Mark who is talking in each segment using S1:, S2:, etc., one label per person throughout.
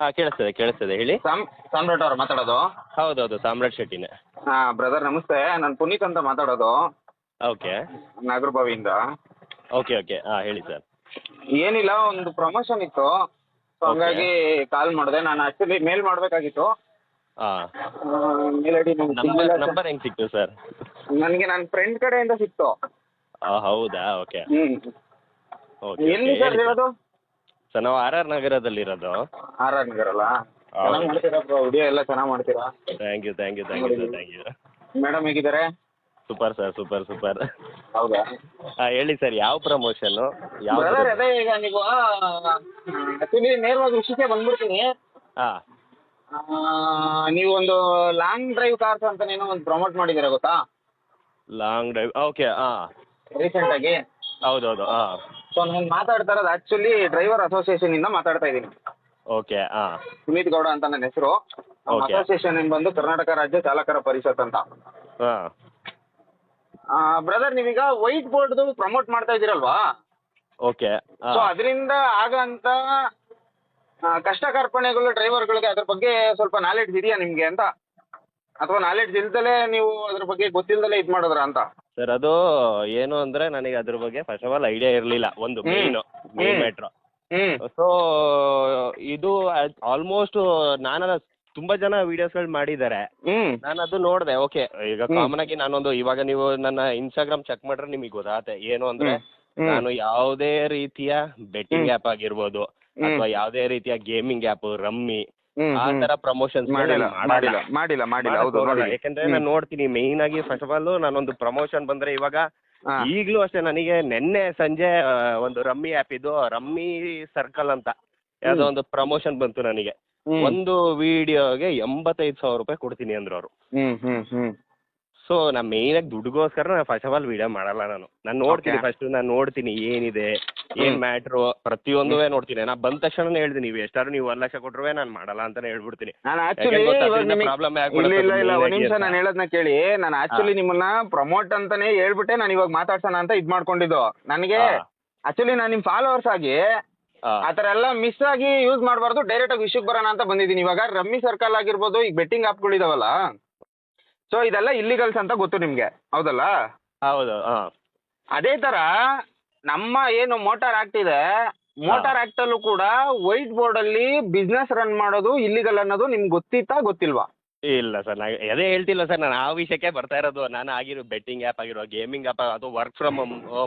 S1: ಹಾಂ ಕೇಳಿಸ್ತದೆ ಕೇಳಿಸ್ತದೆ ಹೇಳಿ.
S2: ಸಾಮ್ ಸಾಮ್ರಾಟ್ ಅವ್ರು ಮಾತಾಡೋದು?
S1: ಹೌದೌದು ಸಾಮ್ರಾಟ್ ಶೆಟ್ಟಿನೇ.
S2: ಹಾ ಬ್ರದರ್ ನಮಸ್ತೆ ನಾನು ಪುನೀತ್ ಅಂತ ಮಾತಾಡೋದು.
S1: ಓಕೆ.
S2: ನಾಗರಬಾವಿಯಿಂದ.
S1: Okay okay. ಹಾ ಹೇಳಿ ಸರ್.
S2: ಏನಿಲ್ಲ ಒಂದು ಪ್ರಮೋಷನ್ ಇತ್ತು. ಹಂಗಾಗಿ ಕಾಲ್ ಮಾಡಿದೆ. ನಾನು ಆಕ್ಚುಲಿ ಮೇಲ್ ಮಾಡಬೇಕಾಗಿತ್ತು.
S1: ಹಾಂ.
S2: ಮೇಲ್ ಐಡಿ
S1: ನಂಬರ್ ನಂಬರ್ ಹೆಂಗೆ ಸಿಕ್ತು ಸರ್?
S2: ನನಗೆ ನನ್ನ ಫ್ರೆಂಡ್ ಕಡೆಯಿಂದ ಸಿಕ್ತು.
S1: ಹೌದಾ? ಓಕೆ.
S2: ಹ್ಮ್.
S1: ಓಕೆ
S2: ಎಲ್ಲಿ ಸರ್. ಇರೋದು?
S1: ಸರ್ ನಾವು ಆರ್ ಆರ್ ನಗರದಲ್ಲಿರೋದು.
S2: ಆರ್ ಆರ್ ನಗರ ಅಲ್ಲ
S1: ಹೌದು.
S2: ಚೆನ್ನಾಗಿ ಮಾಡ್ತೀರಾ ಬ್ರೋ ವಿಡಿಯೋ ಎಲ್ಲ ಚೆನ್ನಾಗಿ ಮಾಡ್ತೀರಾ?
S1: Thank you thank you thank you sir thank you
S2: madam ಹೇಗಿದ್ದಾರೆ?
S1: ಸೂಪರ್ ಸರ್ ಸೂಪರ್ ಸೂಪರ್
S2: ಹೌದಾ?
S1: ಹಾಂ ಹೇಳಿ ಸರ್ ಯಾವ ಪ್ರಮೋಷನ್ ಯಾವ
S2: ಬ್ರದರ್ ಅದೇ ಈಗ ನೀವು ಆ್ಯಕ್ಚುಲಿ ನೇರವಾಗಿ ವಿಷಯಕ್ಕೆ ಬಂದ್ಬಿಡ್ತೀನಿ.
S1: ಹಾಂ.
S2: ಆ, ನೀವು ಒಂದು ಲಾಂಗ್ ಡ್ರೈವ್ ಕಾರ್ಸ್ ಅಂತ ಏನೋ ಒಂದು ಪ್ರಮೋಟ್ ಮಾಡಿದ್ದೀರಾ ಗೊತ್ತಾ?
S1: ಲಾಂಗ್ ಡ್ರೈವ್ ಓಕೆ ಹಾಂ.
S2: ರೀಸೆಂಟ್ ಆಗಿ?
S1: ಹೌದೌದು ಹಾಂ.
S2: ಸೊ ನಾನು ಮಾತಾಡ್ತಾ ಇರೋದು ಆಕ್ಚುಲಿ ಡ್ರೈವರ್ ಅಸೋಸಿಯೇಷನ್ ಇಂದ ಮಾತಾಡ್ತಾ ಇದ್ದೀನಿ.
S1: ಓಕೆ ಹಾಂ
S2: ಸುನೀತ್ ಗೌಡ ಅಂತ ನನ್ನ ಹೆಸರು. ನಮ್ಮ
S1: Okay.
S2: ಅಸೋಸಿಯೇಷನ್ ಬಂದು ಕರ್ನಾಟಕ ರಾಜ್ಯ ಚಾಲಕರ ಪರಿಷತ್ ಅಂತ.
S1: ಹಾಂ.
S2: ಬ್ರದರ್ ನೀವೀಗ ವೈಟ್ ಬೋರ್ಡ್ದು ಪ್ರಮೋಟ್ ಮಾಡ್ತಾ ಇದ್ದೀರಲ್ವಾ?
S1: ಓಕೆ
S2: ಸೊ
S1: ಹಾಂ
S2: ಅದರಿಂದ ಆಗಂತ ಆ, ಕಷ್ಟ ಕಾರ್ಪಣ್ಯಗಳು ಡ್ರೈವರ್ಗಳಿಗೆ ಅದ್ರ ಬಗ್ಗೆ ಸ್ವಲ್ಪ ನಾಲೆಡ್ಜ್ ಇದೆಯಾ ನಿಮಗೆ ಅಂತ? ಅಥವಾ ನಾಲೆಡ್ಜ್ ಇಲ್ದಲೆ ನೀವು ಅದ್ರ ಬಗ್ಗೆ ಗೊತ್ತಿಲ್ದಲೆ ಇದು ಮಾಡಿದ್ರ ಅಂತ
S1: ಸರ್ ಅದು ಏನು ಅಂದ್ರೆ ನನಗೆ ಅದ್ರ ಬಗ್ಗೆ ಫಸ್ಟ್ ಆಫ್ ಆಲ್ ಐಡಿಯಾ ಇರಲಿಲ್ಲ ಒಂದು
S2: hmm.
S1: Main
S2: hmm.
S1: Matter
S2: hmm
S1: so ಇದು ಆಲ್ಮೋಸ್ಟ್ ನಾನು ತುಂಬಾ ಜನ ವಿಡಿಯೋಸ್ಗಳು ಮಾಡಿದ್ದಾರೆ
S2: ಹ್ಮ್
S1: ನಾನು ಅದು ನೋಡಿದೆ ಓಕೆ ಈಗ
S2: ಹ್ಮ್.
S1: ಕಾಮನ್ ಆಗಿ ನಾನೊಂದು ಇವಾಗ ನೀವು ನನ್ನ ಇನ್ಸ್ಟಾಗ್ರಾಮ್ ಚೆಕ್ ಮಾಡಿದ್ರೆ ನಿಮಗೆ ಗೊತ್ತಾಗುತ್ತೆ ಏನು ಅಂದ್ರೆ
S2: ಹ್ಮ್.
S1: ನಾನು ಯಾವುದೇ ರೀತಿಯ ಬೆಟ್ಟಿಂಗ್
S2: ಆಪ್
S1: ಆ್ಯಪ್ ಆಗಿರ್ಬೋದು ಅಥವಾ ಯಾವುದೇ ರೀತಿಯ ಗೇಮಿಂಗ್ ಆ್ಯಪ್ ರಮ್ಮಿ ಆ. ತರ ಪ್ರಮೋಷನ್
S2: ಮಾಡಿಲ್ಲ ಮಾಡಿಲ್ಲ. ಮಾಡಿಲ್ಲ ಮಾಡಿಲ್ಲ ಹೌದು ನೋಡಿ.
S1: ಯಾಕಂದ್ರೆ ನಾನು ನೋಡ್ತೀನಿ ಮೇನ್ ಆಗಿ ಫಸ್ಟ್ ಆಫ್ ಆಲ್ ನಾನೊಂದು ಪ್ರಮೋಷನ್ ಬಂದ್ರೆ ಇವಾಗ ಈಗ್ಲೂ ಅಷ್ಟೇ ನನಗೆ ನಿನ್ನೆ ಸಂಜೆ ಒಂದು ರಮ್ಮಿ ಆ್ಯಪ್ ಇದು ರಮ್ಮಿ ಸರ್ಕಲ್ ಅಂತ ಯಾವುದೋ ಒಂದು ಪ್ರಮೋಷನ್ ಬಂತು ನನಗೆ. ಒಂದು ವಿಡಿಯೋಗೆ ಎಂಬತ್ತೈದು ಸಾವಿರ ರೂಪಾಯಿ ಕೊಡ್ತೀನಿ ಅಂದ್ರು ಅವರು.
S2: ಹ್ಮ್ ಹ್ಮ್ ಹ್ಮ್.
S1: ಸೊ ನಾ ಮೇನ್ ಆಗಿ ದುಡ್ಡುಗೋಸ್ಕರ ನಾನು ಫಸ್ಟ್ ಆಫ್ ಆಲ್ ವಿಡಿಯೋ ಮಾಡಲ್ಲ ನಾನು. ನಾನು ನೋಡ್ತೀನಿ
S2: Okay.
S1: ಫಸ್ಟ್ ನಾನು ನೋಡ್ತೀನಿ ಏನಿದೆ ಏನ್ ಮ್ಯಾಟರ್ ಪ್ರತಿಯೊಂದು ನೋಡ್ತೀನಿ. ನಾ ಬಂದ ತಕ್ಷಣ ಹೇಳ್ತೀನಿ ನೀವು ಎಷ್ಟಾದ್ರು ನೀವು ಒಂದ್ ಲಕ್ಷ ಕೊಟ್ರುವೆ ನಾನು ಮಾಡಲ್ಲ ಅಂತ ಹೇಳ್ಬಿಡ್ತೀನಿ.
S2: ನಾನು
S1: ಯಾಕೆ
S2: ಆಕ್ಚುಲಿ
S1: ಗೊತ್ತಾ?
S2: ಇವಾಗ
S1: ಅದ್ರಿಂದ
S2: ನಿಮಗೆ
S1: problem
S2: ಇಲ್ಲ
S1: ಆಗ್ಬಿಡುತ್ತೆ
S2: ಇಲ್ಲ ಇಲ್ಲ
S1: main
S2: ಒಂದ್
S1: ಆಗಿ
S2: ನಿಮಿಷ
S1: ಅಂತ.
S2: ನಾನು ಕೇಳಿ. ನಾನು ಆಕ್ಚುಲಿ ನಿಮ್ಮನ್ನ ಪ್ರಮೋಟ್ ಅಂತಾನೆ ಹೇಳ್ಬಿಟ್ಟೆ ನಾನು ಇವಾಗ ಮಾತಾಡ್ಸೋಣ ಅಂತ ಇದ್ ಮಾಡ್ಕೊಂಡಿದ್ದು. ನನಗೆ
S1: ಹಾ.
S2: ಆಕ್ಚುಲಿ ನಾನು ನಿಮ್ ಫಾಲೋವರ್ಸ್ ಆಗಿ
S1: ಆತರ
S2: ಆ ಎಲ್ಲ ಮಿಸ್ ಆಗಿ ಯೂಸ್ ಮಾಡಬಾರ್ದು ಡೈರೆಕ್ಟ್ ಆಗಿ ವಿಷಯಕ್ಕೆ ಬರೋಣ ಅಂತ ಬಂದಿದ್ದೀನಿ. ಇವಾಗ ರಮ್ಮಿ ಸರ್ಕಲ್ ಆಗಿರ್ಬೋದು ಈಗ ಬೆಟ್ಟಿಂಗ್ ಆ್ಯಪ್ಗಳಿದಾವಲ್ಲ ಸೊ ಇದೆಲ್ಲ ಇಲ್ಲಿಗಲ್ಸ್ ಅಂತ ಗೊತ್ತು ನಿಮ್ಗೆ. ಹೌದಲ್ಲ?
S1: ಹೌದು ಹಾ.
S2: ಅದೇ ತರ ನಮ್ಮ ಏನು ಮೋಟಾರ್ ಆಕ್ಟ್ ಇದೆ ಮೋಟಾರ್ ಆಕ್ಟ್ ಅಲ್ಲೂ ಕೂಡ ವೈಟ್ ಬೋರ್ಡ್ ಅಲ್ಲಿ ಬಿಸ್ನೆಸ್ ರನ್ ಮಾಡೋದು ಇಲ್ಲಿಗಲ್ ಅನ್ನೋದು ನಿಮ್ಗೆ ಗೊತ್ತಿತ್ತಾ ಗೊತ್ತಿಲ್ವಾ?
S1: ಇಲ್ಲ ಸರ್ ನಾ ಅದೇ ಹೇಳ್ತಿಲ್ಲ ಸರ್ ನಾನು ಆ ವಿಷಯಕ್ಕೆ ಬರ್ತಾ ಇರೋದು. ನಾನು ಆಗಿರೋ ಬೆಟ್ಟಿಂಗ್ ಆ್ಯಪ್ ಆಗಿರೋ ಗೇಮಿಂಗ್ ಆ್ಯಪ್ ಅದು ವರ್ಕ್ ಫ್ರಮ್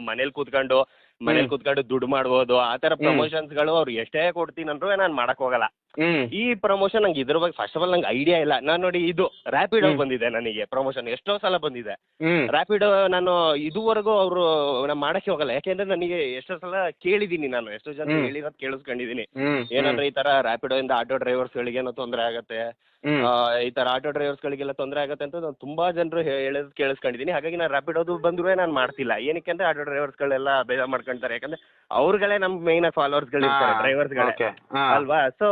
S1: ಮನೇಲಿ ಕೂತ್ಕೊಂಡು ಮನೇಲಿ. ಕೂತ್ಕೊಂಡು ದುಡ್ಡು ಮಾಡ್ಬೋದು. ಆ ಥರ
S2: ಪ್ರಮೋಷನ್ಸ್
S1: ಪ್ರಮೋಷನ್ಸ್ಗಳು ಅವ್ರು ಎಷ್ಟೇ ಕೊಡ್ತೀನಿ ಅಂದ್ರೂ ನಾನು ಮಾಡಕ್ ಹೋಗಲ್ಲ.
S2: ಹ್ಮ್.
S1: ಈ ಪ್ರಮೋಷನ್ ನಂಗೆ ಇದ್ರ ಬಗ್ಗೆ ಫಸ್ಟ್ ಆಫ್ ಆಲ್ ನಂಗೆ ಐಡಿಯಾ ಇಲ್ಲ. ನಾನು ನೋಡಿ ಇದು ರ್ಯಾಪಿಡ್
S2: ಹ್ಮ್.
S1: ಬಂದಿದೆ ನನಗೆ ಪ್ರಮೋಷನ್ ಎಷ್ಟೋ ಸಲ ಬಂದಿದೆ.
S2: ಹ್ಮ್.
S1: ರ್ಯಾಪಿಡೋ ನಾನು ಇದುವರೆಗೂ ಅವರು ನಾನು ಮಾಡಕ್ಕೆ ಹೋಗಲ್ಲ. ಯಾಕೆಂದ್ರೆ ನನಗೆ ಎಷ್ಟೋ ಸಲ ಕೇಳಿದೀನಿ ನಾನು. ಎಷ್ಟೋ ಜನ
S2: ಹ್ಮ್.
S1: ಹೇಳಿರೋದು ಕೇಳಿಸ್ಕೊಂಡಿದ್ದೀನಿ
S2: ಹ್ಮ್.
S1: ಏನಂದ್ರೆ ಈ ತರ ರ್ಯಾಪಿಡೋ ಇಂದ ಆಟೋ ಡ್ರೈವರ್ಸ್ಗಳಿಗೆ ಏನೋ ತೊಂದರೆ ಆಗತ್ತೆ.
S2: ಹ್ಮ್.
S1: ಆ, ಈ ತರ ಆಟೋ ಡ್ರೈವರ್ಸ್ಗಳಿಗೆಲ್ಲ ತೊಂದರೆ ಆಗುತ್ತೆ ಅಂತ ನಾನು ತುಂಬಾ ಜನರು ಹೇಳೋದು ಕೇಳಿಸ್ಕೊಂಡಿದ್ದೀನಿ ಹಾಗಾಗಿ ನಾನು ರ್ಯಾಪಿಡೋದು ಬಂದ್ರು ನಾನು ಮಾಡ್ತಿಲ್ಲ. ಏನಕ್ಕೆ ಅಂದ್ರೆ ಆಟೋ ಡ್ರೈವರ್ಸ್ಗಳೆಲ್ಲ ಬೇಜಾರ್ ಮಾಡ್ಕೊಂತಾರೆ. ಯಾಕಂದ್ರೆ ಅವ್ರುಗಳೇ ನಮ್ಮ ಮೇನ್ ಫಾಲೋವರ್ಸ್ಗಳು ಇರ್ತಾರೆ ಡ್ರೈವರ್ಸ್ಗಳೇ
S2: ಓಕೆ
S1: ಅಲ್ವಾ? ಸೊ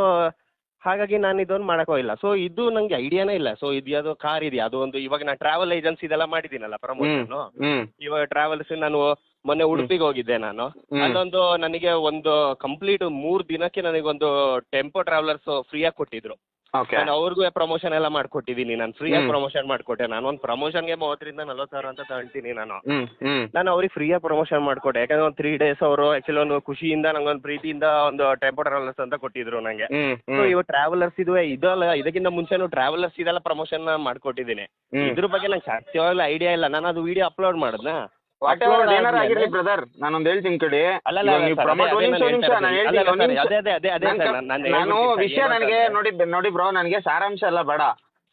S1: ಹಾಗಾಗಿ ನಾನು ಇದೊಂದು ಮಾಡಕ್ ಹೋಗಿಲ್ಲ. ಸೊ ಇದು ನಂಗೆ ಐಡಿಯಾನೇ ಇಲ್ಲ. ಸೊ ಇದು ಯಾವ್ದೋ ಕಾರ್ ಇದೆಯಾ? ಅದು ಒಂದು ಇವಾಗ ನಾನು ಟ್ರಾವೆಲ್ ಏಜೆನ್ಸಿ ಇದೆಲ್ಲ ಮಾಡಿದ್ದೀನಲ್ಲ
S2: ಹ್ಮ್
S1: ಪ್ರಮೋಷನ್
S2: ಹ್ಮ್.
S1: ಇವಾಗ ಟ್ರಾವೆಲ್ಸ್ ನಾನು ಮೊನ್ನೆ ಉಡುಪಿಗೆ ಹೋಗಿದ್ದೆ ನಾನು.
S2: ಹ್ಮ್.
S1: ಅಲ್ಲೊಂದು ನನಗೆ ಒಂದು ಕಂಪ್ಲೀಟ್ ಮೂರ್ ದಿನಕ್ಕೆ ನನಗೊಂದು ಟೆಂಪೋ ಟ್ರಾವೆಲರ್ಸ್ ಫ್ರೀಯಾಗಿ ಕೊಟ್ಟಿದ್ರು.
S2: ಓಕೆ
S1: ನಾನು ಅವ್ರಿಗೂ ಪ್ರಮೋಷನ್ ಎಲ್ಲ ಮಾಡ್ಕೊಟ್ಟಿದ್ದೀನಿ ನಾನು ಫ್ರೀ
S2: ಆಗಿ
S1: ಪ್ರಮೋಷನ್ ಮಾಡ್ಕೊಟ್ಟೆ. ನಾನು ಒಂದು ಪ್ರಮೋಷನ್ಗೆ ಮೂವತ್ತರಿಂದ ನಲ್ವತ್ತು ಸಾವಿರ ಅಂತ ತಗೊಳ್ತೀನಿ ನಾನು.
S2: ಹ್ಮ್ ಹ್ಮ್.
S1: ನಾನು ಅವ್ರಿಗೆ ಫ್ರೀಯಾಗಿ ಪ್ರಮೋಷನ್ ಮಾಡ್ಕೊಟ್ಟೆ. ಯಾಕಂದ್ರೆ ಒಂದು ತ್ರೀ ಡೇಸ್ ಅವರು ಆಕ್ಚುಲಿ ಒಂದು ಖುಷಿಯಿಂದ ನಂಗೊಂದು ಪ್ರೀತಿಯಿಂದ ಒಂದು ಟೆಂಪೋ ಟ್ರಾವೆಲರ್ಸ್ ಅಂತ ಕೊಟ್ಟಿದ್ರು ನನಗೆ
S2: ಹ್ಮ್
S1: ಸೊ
S2: ಹ್ಮ್
S1: ಇವಾಗ ಟ್ರಾವೆಲರ್ಸ್ ಇದು ಇದಲ್ಲ ಇದಕ್ಕಿಂತ ಮುಂಚೆನೂ ಟ್ರಾವೆಲರ್ಸ್ ಇದೆಲ್ಲ ಪ್ರಮೋಷನ್ ಮಾಡ್ಕೊಟ್ಟಿದ್ದೀನಿ
S2: ಹ್ಮ್.
S1: ಇದ್ರ ಬಗ್ಗೆ ನಂಗೆ ಸತ್ಯವಾಗ್ಲೂ ಐಡಿಯಾ ಇಲ್ಲ. ನಾನು ಅದು ವಿಡಿಯೋ ಅಪ್ಲೋಡ್ ಮಾಡಿದ್ನಾ?
S2: ಏನಾರ ಆಗಿರ್ಲಿ ಬ್ರದರ್ ನಾನೊಂದು ಹೇಳ್ತೀನಿ ಕೇಳಿ
S1: ಅಲ್ಲ
S2: ಇವಾಗ ನೀವು ಪ್ರಮೋಟ್ ಒಂದ್ ನಿಮಿಷ ಒಂದ್ ನಿಮಿಷ ನಾನು ಹೇಳ್ತೀನಿ ಒಂದ್ ನಿಮಿಷ
S1: ಅದೇ ಅದೇ ಅದೇ ಅದೇ
S2: ನನ್
S1: ಸರ್
S2: ಕ-
S1: ನಾನು
S2: ನಾನು ವಿಷಯ ನನಗೆ ನೋಡಿ ನೋಡಿ ಬ್ರೋ ನನಗೆ ಸಾರಾಂಶ ಎಲ್ಲ ಬೇಡ.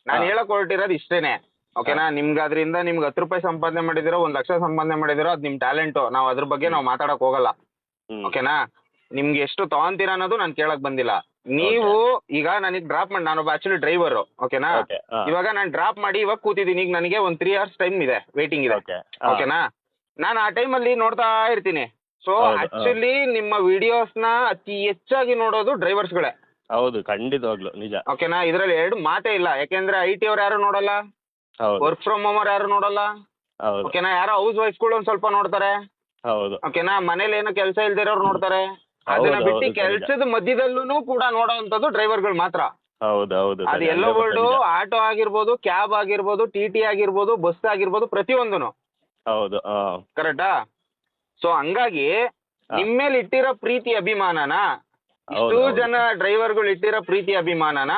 S2: ನಾನು
S1: ಹಾ.
S2: ಹೇಳಕ್ ಹೊರಟಿರೋದು ಇಷ್ಟೇನೆ. ಓಕೆನಾ ನಿಮ್ಗೆ ಅದರಿಂದ ನಿಮ್ಗೆ ಹತ್ತು ರೂಪಾಯಿ ಸಂಪಾದನೆ ಮಾಡಿದಿರೋ ಒಂದ್ ಲಕ್ಷ ಸಂಪಾದನೆ ಮಾಡಿದಿರೋ ಅದು ನಿಮ್ ಟ್ಯಾಲೆಂಟು ನಾವು ಅದ್ರ ಬಗ್ಗೆ ನಾವು ಮಾತಾಡಕ್ ಹೋಗಲ್ಲ. ಓಕೆನಾ ನಿಮ್ಗೆ ಎಷ್ಟು ತಗೊಂತೀರ ಅನ್ನೋದು ನಾನು ಕೇಳಕ್ ಬಂದಿಲ್ಲ. ನೀವು ಈಗ ನನಗೆ ಡ್ರಾಪ್ ಮಾಡಿ ನಾನೊಬ್ಬ ಆಕ್ಚುಲಿ ಡ್ರೈವರ್ ಓಕೆನಾ
S1: ಓಕೆ
S2: ಇವಾಗ ನಾನು ಡ್ರಾಪ್ ಮಾಡಿ ಇವಾಗ ಕೂತಿದ್ದೀನಿ ಈಗ ನನಗೆ ಒಂದ್ ತ್ರೀ ಅವರ್ಸ್ ಟೈಮ್ ಇದೆ ವೇಟಿಂಗ್ ಇದೆ.
S1: ಓಕೆ
S2: ಓಕೆನಾ ನಾನು ಆ ಟೈಮಲ್ಲಿ ನೋಡ್ತಾ ಇರ್ತೀನಿ. ಸೊ
S1: ಹೌದು.
S2: ಆಕ್ಚುಲಿ ನಿಮ್ಮ ವಿಡಿಯೋಸ್ನ ಅತಿ ಹೆಚ್ಚಾಗಿ ನೋಡೋದು ಡ್ರೈವರ್ಸ್ಗಳೇ
S1: ಹೌದು ಖಂಡಿತವಾಗ್ಲು ನಿಜ.
S2: ಓಕೆನಾ ಇದ್ರಲ್ಲಿ ಎರಡು ಮಾತೇ ಇಲ್ಲ. ಯಾಕೆಂದ್ರೆ ಐ ಟಿ ಅವ್ರು ಯಾರು ನೋಡಲ್ಲ?
S1: ಹೌದು.
S2: ವರ್ಕ್ ಫ್ರಮ್ ಹೋಮ್ ಅವ್ರು ಯಾರು ನೋಡಲ್ಲ?
S1: ಹೌದು.
S2: ಓಕೆನಾ ಯಾರೋ ಹೌಸ್ ವೈಫ್ಗಳು ಒಂದ್ ಸ್ವಲ್ಪ ನೋಡ್ತಾರೆ.
S1: ಹೌದು.
S2: ಓಕೆನಾ ಮನೇಲಿ ಏನೋ ಕೆಲಸ ಇಲ್ದಿರೋರು ನೋಡ್ತಾರೆ. ಅದನ್ನ
S1: ಹೌದು,
S2: ಬಿಟ್ಟು
S1: ಹೌದು, ಸರ್,
S2: ಕೆಲಸದ ಮಧ್ಯದಲ್ಲೂ ಕೂಡ ನೋಡೋವಂಥದ್ದು ಡ್ರೈವರ್ಗಳು ಮಾತ್ರ.
S1: ಹೌದು ಹೌದು
S2: ಅದು ಎಲ್ಲೋ
S1: 100%
S2: ಬೋರ್ಡು
S1: ನಿಜ.
S2: ಆಟೋ ಆಗಿರ್ಬೋದು ಕ್ಯಾಬ್ ಆಗಿರ್ಬೋದು ಟಿ ಟಿ ಆಗಿರ್ಬೋದು ಬಸ್ ಆಗಿರ್ಬೋದು ಪ್ರತಿಯೊಂದನು.
S1: ಹೌದು
S2: ಕರೆಕ್ಟಾ ಸೊ ಹಂಗಾಗಿ ನಿಮ್ಮೇಲೆ ಮೇಲೆ ಇಟ್ಟಿರೋ ಪ್ರೀತಿ ಅಭಿಮಾನನ ಇಷ್ಟು
S1: ಹೌದು.
S2: ಜನ ಡ್ರೈವರ್ಗಳು ಇಟ್ಟಿರೋ ಪ್ರೀತಿ ಅಭಿಮಾನನ.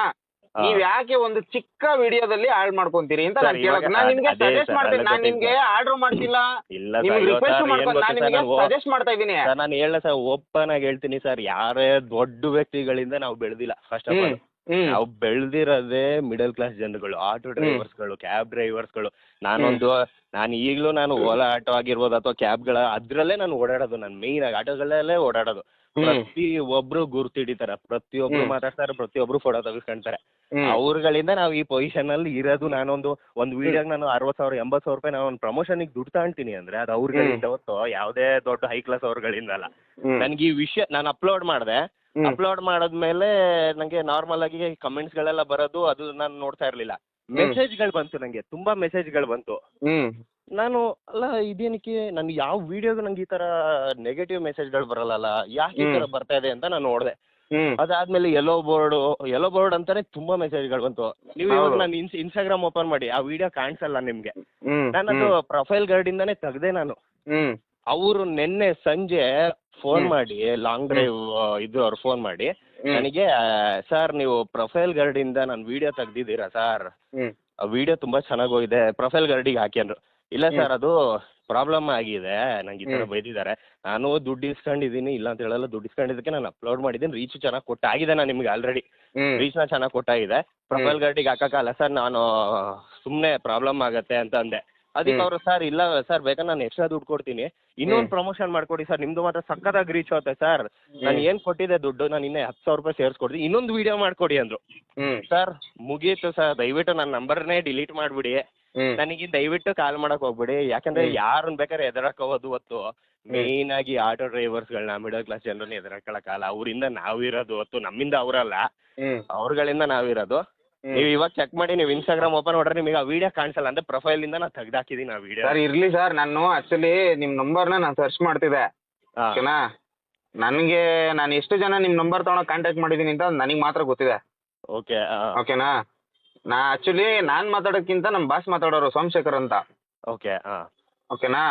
S2: ನೀವ್ ಯಾಕೆ ಒಂದು ಚಿಕ್ಕ ವಿಡಿಯೋದಲ್ಲಿ ಹಾಳ್ ಮಾಡ್ಕೊಂತೀರಿ ಅಂತ
S1: ಸರ್,
S2: ನಾನು ಕೇಳಕ್
S1: ಇವಾಗ
S2: ನಾನು ನಿಮ್ಗೆ
S1: ಅದೇ
S2: ಸಜೆಸ್ಟ್
S1: ಸರ್,
S2: ಮಾಡ್ತೀನಿ ನಾನ್. ನಿಮ್ಗೆ ಆರ್ಡರ್ ಮಾಡ್ತಿಲ್ಲ
S1: ಇಲ್ಲ
S2: ನಿಮ್ಗೆ
S1: ಸರ್,
S2: ರಿಕ್ವೆಸ್ಟ್
S1: ಸರ್, ಏನ್
S2: ಮಾಡ್ಕೊಂಡು
S1: ಗೊತ್ತಾ
S2: ನಾನು
S1: ಸರ್,
S2: ನಿಮ್ಗೆ ಸಜೆಸ್ಟ್ ಮಾಡ್ತಾ ಇದ್ದೀನಿ.
S1: ಸರ್ ನಾನು ಹೇಳ ಸರ್ ಓಪನ್ ಆಗಿ ಹೇಳ್ತೀನಿ ಸರ್ ಯಾರೇ ದೊಡ್ಡ ವ್ಯಕ್ತಿಗಳಿಂದ ನಾವು ಬೆಳೆದಿಲ್ಲ first of
S2: hmm.
S1: All
S2: hmm.
S1: ನಾವು ಬೆಳ್ದಿರೋದೇ ಮಿಡಲ್ ಕ್ಲಾಸ್ ಜನಗಳು ಆಟೋ ಡ್ರೈವರ್ಸ್ಗಳು ಕ್ಯಾಬ್ ಡ್ರೈವರ್ಸ್ಗಳು. ನಾನೊಂದು ನಾನು ಈಗಲೂ ನಾನು ಓಲಾ ಆಟೋ ಆಗಿರ್ಬೋದು ಅಥವಾ ಕ್ಯಾಬ್ಗಳ ಅದ್ರಲ್ಲೇ ನಾನು ಓಡಾಡೋದು ನಾನು ಮೇನ್ ಆಗಿ ಆಟೋಗಳಲ್ಲೇ ಓಡಾಡೋದು.
S2: ಹ್ಮ್.
S1: ಪ್ರತಿ ಒಬ್ರು ಗುರ್ತಿಡಿತಾರೆ ಪ್ರತಿಯೊಬ್ರು
S2: ಹ್ಮ್.
S1: ಮಾತಾಡ್ತಾರೆ ಪ್ರತಿಯೊಬ್ರು ಫೋಟೋ ತೆಗಿಸ್ಕೊಂತಾರೆ.
S2: ಹ್ಮ್.
S1: ಅವ್ರಗಳಿಂದ ನಾವು ಈ ಪೊಸಿಷನ್ ಅಲ್ಲಿ ಇರೋದು ನಾನೊಂದು ಒಂದು ವಿಡಿಯೋಗೆ ನಾನು ಅರವತ್ ಸಾವಿರ ಎಂಬತ್ ಸಾವಿರ ರೂಪಾಯಿ ನಾನು ಪ್ರಮೋಷನ್ ಪ್ರಮೋಷನ್ಗೆ ದುಡ್ಡು ತಗೊಂತೀನಿ ಅಂದ್ರೆ ಅದು ಅವ್ರಗಳಿಂದ ಹೊತ್ತು ಯಾವುದೇ ದೊಡ್ಡ ಹೈ ಕ್ಲಾಸ್ ಅವ್ರಗಳಿಂದ ಅಲ್ಲ
S2: ಹ್ಮ್.
S1: ನನಗೆ ಈ ವಿಷಯ ನಾನು ಅಪ್ಲೋಡ್ ಮಾಡಿದೆ. ಅಪ್ಲೋಡ್ ಮಾಡಿದ್ಮೇಲೆ ನಂಗೆ ನಾರ್ಮಲ್ ಆಗಿ ಕಮೆಂಟ್ಸ್ಗಳೆಲ್ಲ ಬರೋದು ಅದು ನಾನು ನೋಡ್ತಾ ಇರ್ಲಿಲ್ಲ. ಮೆಸೇಜ್ಗಳು ಬಂತು ನಂಗೆ ತುಂಬಾ ಮೆಸೇಜ್ಗಳು ಬಂತು ನಾನು ಅಲ್ಲ ಇದೇನಕ್ಕೆ ನನ್ಗೆ ಯಾವ ವಿಡಿಯೋಗೂ ನಂಗೆ ಈ ತರ ನೆಗೆಟಿವ್ ಮೆಸೇಜ್ಗಳು ಬರಲ್ಲ ಯಾಕೆ ಈ ತರ. ಬರ್ತಾ ಇದೆ ಅಂತ ನಾನು ನೋಡಿದೆ. ಅದಾದ್ಮೇಲೆ ಯೆಲ್ಲೋ ಬೋರ್ಡ್ ಯೆಲ್ಲೋ ಬೋರ್ಡ್ ಅಂತಾನೆ ತುಂಬಾ ಮೆಸೇಜ್ಗಳು ಬಂತು. ನೀವು ಇವಾಗ ನಾನು ಇನ್ಸ್ಟಾಗ್ರಾಮ್ ಓಪನ್ ಮಾಡಿ ಆ ವಿಡಿಯೋ ಕಾಣಿಸಲ್ಲ ನಿಮ್ಗೆ. ನಾನು ಅದು ಪ್ರೊಫೈಲ್ ಇಂದಾನೆ ತೆಗ್ದೆ ನಾನು. ಅವರು ನಿನ್ನೆ ಸಂಜೆ ಫೋನ್ ಮಾಡಿ ಲಾಂಗ್ ಡ್ರೈವ್ ಇದು ಅವ್ರು ಫೋನ್ ಮಾಡಿ ನನಗೆ ಸರ್ ನೀವು ಪ್ರೊಫೈಲ್ ಗಾರ್ಡಿಂದ ನಾನು ವಿಡಿಯೋ ತೆಗ್ದಿದ್ದೀರಾ ಸರ್ ವಿಡಿಯೋ ತುಂಬಾ ಚೆನ್ನಾಗಿ ಹೋಗಿದೆ ಪ್ರೊಫೈಲ್ ಗಾರ್ಡಿಗೆ ಹಾಕಿ ಅಂದ್ರು. ಇಲ್ಲ ಸರ್ ಅದು ಪ್ರಾಬ್ಲಮ್ ಆಗಿದೆ ನಂಗೆ ಈ ಥರ ಬೈದಿದ್ದಾರೆ. ನಾನು ದುಡ್ಡು ಇಸ್ಕೊಂಡಿದ್ದೀನಿ ಇಲ್ಲ ಅಂತ ಹೇಳಲ್ಲ ದುಡ್ಡು ಇಸ್ಕೊಂಡಿದ್ದಕ್ಕೆ ನಾನು ಅಪ್ಲೋಡ್ ಮಾಡಿದ್ದೀನಿ ರೀಚ್ ಚೆನ್ನಾಗಿ ಕೊಟ್ಟಾಗಿದೆ ನಾನು ನಿಮ್ಗೆ ಆಲ್ರೆಡಿ
S2: ರೀಚ್
S1: ರೀಚ್ನ ಚೆನ್ನಾಗಿ ಕೊಟ್ಟಾಗಿದೆ. ಪ್ರೊಫೈಲ್ ಗಾರ್ಡಿಗೆ ಹಾಕಕ್ಕಲ್ಲ ಸರ್ ನಾನು ಸುಮ್ಮನೆ ಪ್ರಾಬ್ಲಮ್ ಆಗತ್ತೆ ಅಂತ ಅಂದೆ. ಅದಕ್ಕೆ ಅವ್ರು ಸರ್ ಇಲ್ಲ ಸರ್ ಬೇಕಾದ್ರೆ ನಾನು ಎಕ್ಸ್ಟ್ರಾ ದುಡ್ಡು ಕೊಡ್ತೀನಿ. ಇನ್ನೊಂದು ಪ್ರಮೋಷನ್ ಮಾಡ್ಕೊಡಿ ಸರ್. ನಿಮ್ದು ಮಾತ್ರ ಸಕ್ಕತ್ತಾಗಿ ರೀಚ್ ಆಗುತ್ತೆ ಸರ್. ನಾನು ಏನು ಕೊಟ್ಟಿದ್ದೆ ದುಡ್ಡು ನಾನು ಇನ್ನೇ ಹತ್ತು ಸಾವಿರ ರೂಪಾಯಿ ಸೇರಿಸ್ಕೊಡ್ತೀನಿ ಇನ್ನೊಂದು ವಿಡಿಯೋ ಮಾಡ್ಕೊಡಿ ಅಂದ್ರು. ಸರ್ ಮುಗೀತು ಸರ್. ದಯವಿಟ್ಟು ನನ್ನ ನಂಬರ್ನೇ ಡಿಲೀಟ್ ಮಾಡ್ಬಿಡಿ. ನನಗೆ ದಯವಿಟ್ಟು ಕಾಲ್ ಮಾಡಕ್ ಹೋಗ್ಬಿಡಿ. ಯಾಕಂದ್ರೆ. ಯಾರನ್ನ ಬೇಕಾದ್ರೆ ಹೋಗೋದು ಹೊತ್ತು. ಮೇನ್ ಆಗಿ ಆಟೋ ಡ್ರೈವರ್ಸ್ ಗಳನ್ನ ಮಿಡಲ್ ಕ್ಲಾಸ್ ಜನರನ್ನ ಎದುರಾಕೊಳಕ್ಕಾಗಲ್ಲ ಅವರಿಂದ ನಾವಿರೋದು ಹೊತ್ತು. ನಮ್ಮಿಂದ ಅವರಲ್ಲ. ಅವ್ರಗಳಿಂದ ನಾವಿರೋದು. ನೀವು ಇವಾಗ ಚೆಕ್ ಮಾಡಿ ನೀವು ಇನ್ಸ್ಟಾಗ್ರಾಮ್ ಓಪನ್ ಮಾಡ್ರೆ ನಿಮಗೆ ಆ ವಿಡಿಯೋ ಕಾಣಿಸಲ್ಲ. ಅಂದ್ರೆ ಪ್ರೊಫೈಲ್ ಇಂದ ನಾನು ತೆಗ್ದಾಕಿದೀನಿ ಆ ವಿಡಿಯೋ
S2: ಸರ್ ಇರ್ಲಿ ಸರ್. ನಾನು ಆಕ್ಚುಲಿ ನಿಮ್ ನಂಬರ್ನ ನಾನು ಸರ್ಚ್ ಮಾಡ್ತಿದ್ದೆ. ಓಕೆನಾ? ನನಗೆ ನಾನು ಎಷ್ಟು ಜನ ನಿಮ್ ನಂಬರ್ ತಗೊಂಡು ಕಾಂಟ್ಯಾಕ್ಟ್ ಮಾಡಿದೀನಿ ಅಂತ ನನಗೆ ಮಾತ್ರ ಗೊತ್ತಿದೆ.
S1: ಓಕೆ
S2: ಓಕೆನಾ? ನಾ ಆಕ್ಚುಲಿ ನಾನ್ ಮಾತಾಡೋಕ್ಕಿಂತ ನಮ್ಮ ಬಾಸ್ ಮಾತಾಡೋರು ಸೋಮಶೇಖರ್ ಅಂತ.
S1: ಓಕೆ
S2: ಓಕೆನಾ?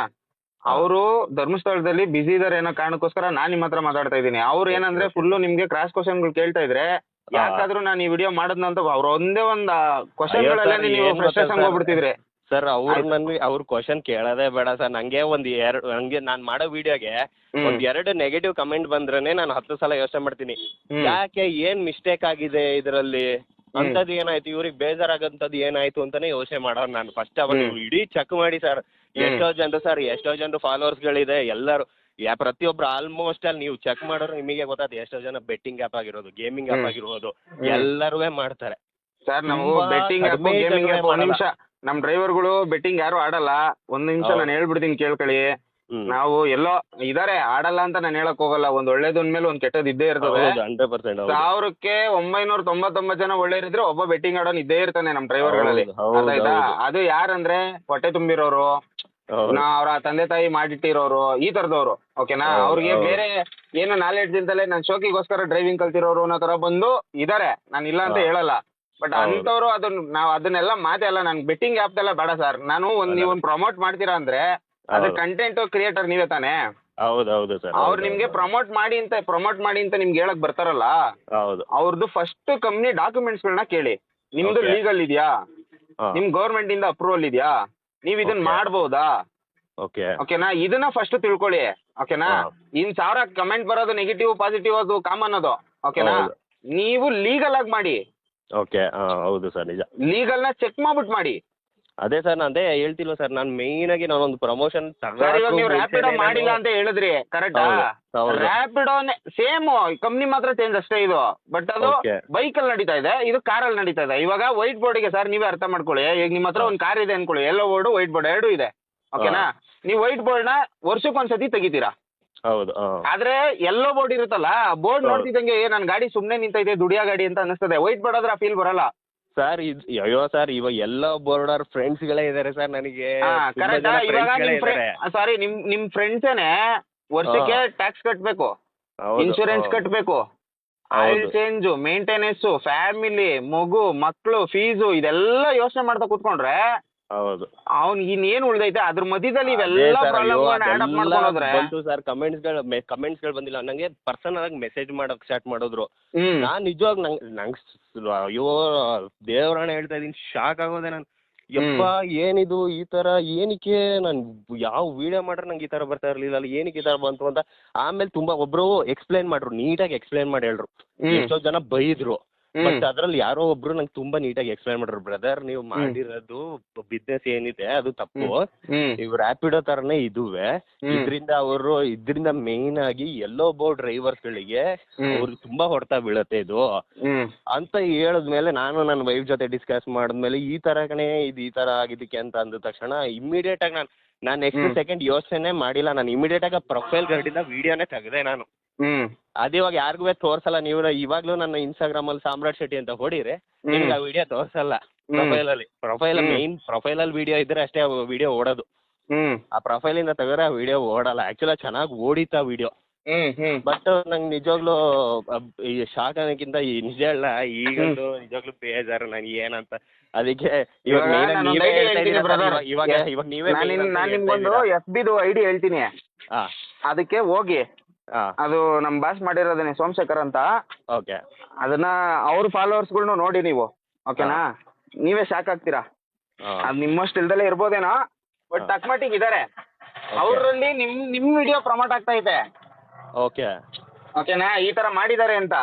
S2: ಅವರು ಧರ್ಮಸ್ಥಳದಲ್ಲಿ ಬಿಸಿ ಇದಾರೆ ಅನ್ನೋ ಕಾರಣಕ್ಕೋಸ್ಕರ ನಾನ್ ನಿಮ್ಮ ಹತ್ರ ಮಾತಾಡ್ತಾ ಇದ್ದೀನಿ. ಅವ್ರು ಏನಂದ್ರೆ
S1: ಫುಲ್.
S2: ಫುಲ್ಲು ನಿಮ್ಗೆ ಕ್ರಾಸ್ ಕ್ವಶನ್ಗಳು ಕೇಳ್ತಾ ಇದ್ರೆ ಯಾಕಾದ್ರೂ ನಾನು ಈ ವಿಡಿಯೋ ಮಾಡೋದ್ನಂತ ಅವ್ರ ಒಂದೇ ಒಂದು ಕ್ವಶನ್ಗಳಲ್ಲೇ
S1: sir,
S2: ನೀವು ಫ್ರಸ್ಟ್ರೇಷನ್ ಹೋಗ್ಬಿಡ್ತಿದ್ರಿ
S1: ಸರ್ ಅವ್ರು ನನ್ ಅವ್ರ ಕ್ವಶನ್ ಕೇಳೋದೇ ಬೇಡ ಸರ್ ನಂಗೆ ಒಂದ್ ಎರಡು ನಂಗೆ ನಾನ್ ಮಾಡೋ ವಿಡಿಯೋಗೆ. ಒಂದ್ ಎರಡು ನೆಗೆಟಿವ್ ಕಮೆಂಟ್ ಬಂದ್ರೇನೆ ನಾನು ಹತ್ತು ಸಲ ಯೋಚನೆ ಮಾಡ್ತೀನಿ. ಯಾಕೆ ಏನ್ ಮಿಸ್ಟೇಕ್ ಆಗಿದೆ ಇದರಲ್ಲಿ? ಅಂತದ್ ಏನಾಯ್ತು? ಇವ್ರಿಗೆ ಬೇಜಾರಾಗಂತದ್ ಏನಾಯ್ತು ಅಂತಾನೆ ಯೋಚನೆ ಮಾಡೋರು ನಾನು. ಫಸ್ಟ್ ಅವಾಗ. ಇಡೀ ಚೆಕ್ ಮಾಡಿ ಸರ್. ಎಷ್ಟೋ ಜನರು ಸರ್ ಎಷ್ಟೋ ಜನರು ಫಾಲೋವರ್ಸ್ಗಳಿದೆ ಎಲ್ಲರೂ ಯಾ ಪ್ರತಿಯೊಬ್ರು ಆಲ್ಮೋಸ್ಟ್ ಅಲ್ಲಿ ನೀವು ಚೆಕ್ ಮಾಡೋರು ನಿಮಗೆ ಗೊತ್ತಾಗ್ತದೆ ಎಷ್ಟೋ ಜನ ಬೆಟ್ಟಿಂಗ್ ಆಪ್ ಆಗಿರೋದು ಗೇಮಿಂಗ್ ಆಪ್
S2: ಆಗಿರೋದು
S1: ಆಗಿರ್ಬೋದು. ಎಲ್ಲರೂ ಮಾಡ್ತಾರೆ
S2: ಸರ್ ನಾವು betting app gaming
S1: app
S2: app ಒಂದ್. ನಿಮಿಷ ನಮ್ ಡ್ರೈವರ್ಗಳು ಬೆಟ್ಟಿಂಗ್ ಯಾರು ಆಡಲ್ಲ ಒಂದ್ ನಿಮಿಷ. ನಾನು ಹೇಳ್ಬಿಡ್ತೀನಿ ಕೇಳ್ಕೊಳ್ಳಿ. ನಾವು ಎಲ್ಲೋ ಇದಾರೆ ಆಡಲ್ಲ ಅಂತ ನಾನು ಹೇಳಕ್ ಹೋಗಲ್ಲ ಒಂದ್ ಒಳ್ಳೇದ್ ಮೇಲೆ ಒಂದ್ ಕೆಟ್ಟದ್ ಇದ್ದೇ ಇರ್ತದೆ ಸಾವಿರಕ್ಕೆ ಒಂಬೈನೂರ ತೊಂಬತ್ತೊಂಬತ್ತು ಜನ ಒಳ್ಳೇದಿದ್ರೆ ಒಬ್ಬ ಬೆಟ್ಟಿಂಗ್ ಆಡೋನ್ ಇದ್ದೇ ಇರ್ತಾನೆ ನಮ್ ಡ್ರೈವರ್ಗಳಲ್ಲಿ. ಅದು ಯಾರಂದ್ರೆ ಹೊಟ್ಟೆ ತುಂಬಿರೋರು ನಾ ಅವ್ರ ತಂದೆ ತಾಯಿ ಮಾಡಿಟ್ಟಿರೋರು ಈ ತರದವ್ರು ಓಕೆನಾ ಅವ್ರಿಗೆ ಬೇರೆ ಏನು ನಾಲೆಡ್ಜ್ ಇಲ್ದಲೆ ನಾನು ಶೋಕಿಗೋಸ್ಕರ ಡ್ರೈವಿಂಗ್ ಕಲ್ತಿರೋರು ಅನ್ನೋ ತರ ಬಂದು ಇದಾರೆ. ನಾನು ಇಲ್ಲ ಅಂತ ಹೇಳಲ್ಲ. ಬಟ್. ಅಂತವ್ರು ಅದನ್ನ ನಾವ್ ಅದನ್ನೆಲ್ಲ ಮಾತೇ ಅಲ್ಲ ನನ್ ಬೆಟ್ಟಿಂಗ್ ಆಪ್ ಎಲ್ಲ ಬೇಡ ಸರ್ ನಾನು ಒಂದ್ ನೀವ್ ಒಂದು ಪ್ರಮೋಟ್ ಮಾಡ್ತೀರಾ ಅಂದ್ರೆ ಅದ್ರ ಕಂಟೆಂಟ್ ಕ್ರಿಯೇಟರ್ ನೀವೇ ತಾನೇ?
S1: ಹೌದು ಹೌದು ಸರ್
S2: ಅವ್ರು ನಿಮ್ಗೆ ಪ್ರಮೋಟ್ ಮಾಡಿ ಅಂತ ಪ್ರಮೋಟ್ ಮಾಡಿ ಅಂತ ನಿಮ್ಗೆ ಹೇಳಕ್ ಬರ್ತಾರಲ್ಲ?
S1: ಹೌದು.
S2: ಅವ್ರದ್ದು ಫಸ್ಟ್ ಕಂಪ್ನಿ ಡಾಕ್ಯುಮೆಂಟ್ಸ್ ಗಳನ್ನ ಕೇಳಿ. ನಿಮ್ದು ಲೀಗಲ್ ಇದೆಯಾ? ನಿಮ್ ಗೌರ್ಮೆಂಟ್ ಇಂದ ಅಪ್ರೂವಲ್ ಇದೆಯಾ? ನೀವ್ ಇದನ್ನ
S1: Okay.
S2: ಮಾಡ್ಬೋದಾ?
S1: ಓಕೆ
S2: ಓಕೆನಾ ಇದನ್ನ ಫಸ್ಟ್ ತಿಳ್ಕೊಳ್ಳಿ. ಓಕೆನಾ. ಇನ್ ಸಾವಿರ ಕಮೆಂಟ್ ಬರೋದು ನೆಗೆಟಿವ್ ಪಾಸಿಟಿವ್ ಅದು ಕಾಮನ್ ಅದು ಓಕೆನಾ ನೀವು ಲೀಗಲ್ ಆಗಿ ಮಾಡಿ.
S1: ಓಕೆ ಹೌದು ಸರ್ ನಿಜ.
S2: ಲೀಗಲ್ನ ಚೆಕ್ ಮಾಡ್ಬಿಟ್ಟು ಮಾಡಿ.
S1: ಅದೇ ಸರ್ ನಾನು ಅದೇ ಹೇಳ್ತಿಲ್ವ ಸರ್ ನಾನು ಮೇಯ್ನ್ ಆಗಿ ನಾನೊಂದು ಪ್ರಮೋಷನ್
S2: ಸರ್ ಇವಾಗ ನೀವು ರ್ಯಾಪಿಡೋ ಮಾಡಿಲ್ಲ ಅಂತ ಹೇಳಿದ್ರಿ ಕರೆಕ್ಟಾ
S1: ಹೌದು.
S2: ರ್ಯಾಪಿಡೋನೆ ಸೇಮ್ ಕಂಪ್ನಿ ಮಾತ್ರ ಚೇಂಜ್ ಅಷ್ಟೇ ಇದು. ಬಟ್ ಅದು
S1: Okay.
S2: ಬೈಕ್ ಅಲ್ಲಿ ನಡೀತಾ ಇದೆ ಇದು ಕಾರಲ್ಲಿ ನಡೀತಾ ಇದೆ. ಇವಾಗ ವೈಟ್ ಬೋರ್ಡ್ಗೆ ಸರ್ ನೀವೇ ಅರ್ಥ ಮಾಡ್ಕೊಳ್ಳಿ. ಈಗ ನಿಮ್ಮ ಹತ್ರ. ಒಂದು ಕಾರ್ ಇದೆ ಅನ್ಕೊಳ್ಳಿ. ಎಲ್ಲೋ ಬೋರ್ಡ್ ವೈಟ್ ಬೋರ್ಡ್ ಎರಡು ಇದೆ. ಓಕೆನಾ ನೀವು ವೈಟ್ ಬೋರ್ಡ್ನ ವರ್ಷಕ್ಕೊಂದ್ಸತಿ ತೆಗಿತೀರಾ?
S1: ಹೌದು ಹಾಂ.
S2: ಆದ್ರೆ ಎಲ್ಲೋ ಬೋರ್ಡ್ ಇರುತ್ತಲ್ಲ ಬೋರ್ಡ್. ನೋಡ್ತಿದ್ದಂಗೆ ಏ ನನ್ ಗಾಡಿ ಸುಮ್ನೆ ನಿಂತೈತೆ ದುಡಿಯಾ ಗಾಡಿ ಅಂತ ಅನಿಸ್ತದೆ. ವೈಟ್ ಬೋರ್ಡ್ ಆದ್ರೆ ಫೀಲ್ ಬರಲ್ಲ.
S1: ಸರ್ ಇದು ಅಯ್ಯೋ ಸರ್ ಇವಾಗ ಎಲ್ಲ ಬೋರ್ಡರ್ ಫ್ರೆಂಡ್ಸ್ಗಳೇ ಇದ್ದಾರೆ ಸರ್ ನನಗೆ.
S2: ಸಾರಿ ನಿಮ್ ನಿಮ್ ಫ್ರೆಂಡ್ಸೇನೆ ವರ್ಷಕ್ಕೆ ಟ್ಯಾಕ್ಸ್ ಕಟ್ಬೇಕು. ಇನ್ಶೂರೆನ್ಸ್
S1: ಕಟ್ಬೇಕು.
S2: ಕಟ್ಟಬೇಕು oil change maintenance maintenance family ಮಗು ಮಕ್ಕಳು ಫೀಸು ಇದೆಲ್ಲ ಯೋಚನೆ ಮಾಡ್ತಾ ಕೂತ್ಕೊಂಡ್ರೆ
S1: ಹೌದು.
S2: ಅವ್ನಿಗೆ ಇನ್ನೇನು ಉಳ್ದೈತೆ? ಅದ್ರ ಮಧ್ಯದಲ್ಲಿ
S1: ಅದೇ
S2: ಇವೆಲ್ಲ
S1: sir, ಅಯ್ಯೋ,
S2: ಪ್ರಾಬ್ಲಮ್ ಆಡ್ ಅಪ್
S1: ಅದೆಲ್ಲ
S2: ಮಾಡ್ಕೊಂಡೋದ್ರೆ
S1: ಬಂತು ಸರ್ ಕಮೆಂಟ್ಸ್ಗಳು ಕಮೆಂಟ್ಸ್ಗಳು ಬಂದಿಲ್ಲ. ನಂಗೆ ಪರ್ಸನಲ್ ಆಗಿ ಮೆಸೇಜ್ ಮಾಡೋಕೆ ಸ್ಟಾರ್ಟ್ ಮಾಡಿದ್ರು.
S2: ಹ್ಮ್.
S1: ನಾನ್ ನಿಜವಾಗ ನಂಗೆ ನಂಗ್ ಅಯ್ಯೋ ದೇವರಾಣ ಹೇಳ್ತಾ ಇದೀನಿ ಶಾಕ್ ಆಗೋದೆ ನಾನು. ಯಪ್ಪ ಏನಿದು ಈ ತರ? ಏನಕ್ಕೆ ನಾನು ಯಾವ ವಿಡಿಯೋ ಮಾಡ್ರೆ ನಂಗೆ ಈ ತರ ಬರ್ತಾ ಇರ್ಲಿಲ್ಲ. ಅಲ್ಲಿ ಏನಕ್ಕೆ ಈ ತರ ಬಂತು ಅಂತ ಆಮೇಲೆ ತುಂಬಾ ಒಬ್ರು ಎಕ್ಸ್ಪ್ಲೈನ್ ಮಾಡ್ರು ನೀಟಾಗಿ ಎಕ್ಸ್ಪ್ಲೈನ್ ಮಾಡಿ ಹೇಳ್ರು.
S2: ಹ್ಮ್.
S1: ಎಷ್ಟೋ ಜನ ಬೈದ್ರು. ಬಟ್ ಅದ್ರಲ್ಲಿ ಯಾರೋ ಒಬ್ರು ನಂಗೆ ತುಂಬಾ ನೀಟಾಗಿ ಎಕ್ಸ್ಪ್ಲೈನ್ ಮಾಡ್ರು ಬ್ರದರ್ ನೀವು ಮಾಡಿರೋದು ಬಿಸ್ನೆಸ್ ಏನಿದೆ ಅದು ತಪ್ಪು.
S2: ಇವ್
S1: ನೀವು ರ್ಯಾಪಿಡೋ ತರನೇ ಇದುವೆ. ಇದ್ರಿಂದ ಅವರು ಇದ್ರಿಂದ ಮೇನ್ ಆಗಿ ಎಲ್ಲೋ ಬೋ ಡ್ರೈವರ್ಸ್
S2: ಗಳಿಗೆ
S1: ಅವ್ರಿಗೆ ತುಂಬಾ ಹೊಡೆತ ಬೀಳತ್ತೆ ಇದು. ಅಂತ ಹೇಳದ್ಮೇಲೆ ನಾನು ನನ್ನ ವೈಫ್ ಜೊತೆ ಡಿಸ್ಕಸ್ ಮಾಡಿದ್ಮೇಲೆ ಈ ತರ ಕಣೆ ಇದು ಈ ತರ ಆಗಿದ್ದಕ್ಕೆ ಅಂತ ಅಂದ ತಕ್ಷಣ ಇಮಿಡಿಯೇಟ್ ಆಗಿ ನಾನು ನಾನು ನೆಕ್ಸ್ಟ್ ಸೆಕೆಂಡ್ ಯೋಚನೆ ಮಾಡಿಲ್ಲ. ನಾನು ಇಮಿಡಿಯೇಟ್ ಆಗಿ ಪ್ರೊಫೈಲ್ ಗಾರ್ಡಿಂದ ವಿಡಿಯೋನೇ ತೆಗೆದೆ ನಾನು.
S2: ಹ್ಮ್.
S1: ಅದು ಇವಾಗ ಯಾರಿಗೂ ತೋರ್ಸಲ್ಲ ನೀವು ಇವಾಗ್ಲೂ ನನ್ನ ಇನ್ಸ್ಟಾಗ್ರಾಮ್ ಅಲ್ಲಿ ಸಾಮ್ರಾಟ್ ಶೆಟ್ಟಿ ಅಂತ ಹೊಡಿರಿ. ನಿಮ್ಗೆ ಆ ವಿಡಿಯೋ ತೋರ್ಸಲ್ಲ. ಪ್ರೊಫೈಲ್ ಅಲ್ಲಿ ಪ್ರೊಫೈಲ್. ಮೇನ್ ಪ್ರೊಫೈಲ್ ಅಲ್ಲಿ ವಿಡಿಯೋ ಇದ್ರೆ ಅಷ್ಟೇ ವಿಡಿಯೋ ಓಡೋದು.
S2: ಹ್ಮ್.
S1: ಆ ಪ್ರೊಫೈಲ್ ಇಂದ ತೆಗೆದ್ರೆ ಆ ವಿಡಿಯೋ ಓಡಲ್ಲ. ಆಕ್ಚುಲಿ ಚೆನ್ನಾಗಿ ಓಡಿತ್ತು ಆ ವಿಡಿಯೋ
S2: ಹ್ಮ್ ಹ್ಮ್.
S1: ಬಟ್ ನಂಗ್ ನಿಜವಾಗ್ಲೂ ಈ ಶಾಕ್ ಅನ್ನೋಕ್ಕಿಂತ ಈ ನಿಜ ಅಲ್ಲ ಈಗಂತೂ ನಿಜವಾಗ್ಲೂ ಬೇಜಾರು ನನಗೆ ಏನಂತ. ಅದಕ್ಕೆ ಇವಾಗ
S2: ಇವಾಗ
S1: ಇವಾಗ ಇವಾಗ ನೀವೇ
S2: ನಾನು ನಿಮ್ಗೊಂದು ಎಫ್ ಬಿದು ಐಡಿ ಹೇಳ್ತೀನಿ. ಅದಕ್ಕೆ ಹೋಗಿ.
S1: ಹಾ.
S2: ಅದು ನಮ್ ಬಾಸ್ ಮಾಡಿರೋದನ್ನೇ ಸೋಮಶೇಖರ್ ಅಂತ.
S1: ಓಕೆ.
S2: ಅದನ್ನ ಅವ್ರ ಫಾಲೋವರ್ಸ್ಗಳ್ನು ನೋಡಿ ನೀವು ಓಕೆನಾ ನೀವೇ ಶಾಕ್ ಆಗ್ತೀರಾ? ಅದ್ ನಿಮ್ಮಷ್ಟು ಇಲ್ದಲೆ ಇರ್ಬೋದೇನೋ ಬಟ್
S1: ಹಾ.
S2: ಇದ್ದಾರೆ ಇದಾರೆ. ಅವ್ರಲ್ಲಿ ನಿಮ್ ನಿಮ್ ವಿಡಿಯೋ ಪ್ರಮೋಟ್ ಆಗ್ತಾ ಇದೆ.
S1: ಓಕೆ.
S2: ಓಕೆನಾ ಈ ತರ ಮಾಡಿದ್ದಾರೆ ಅಂತ.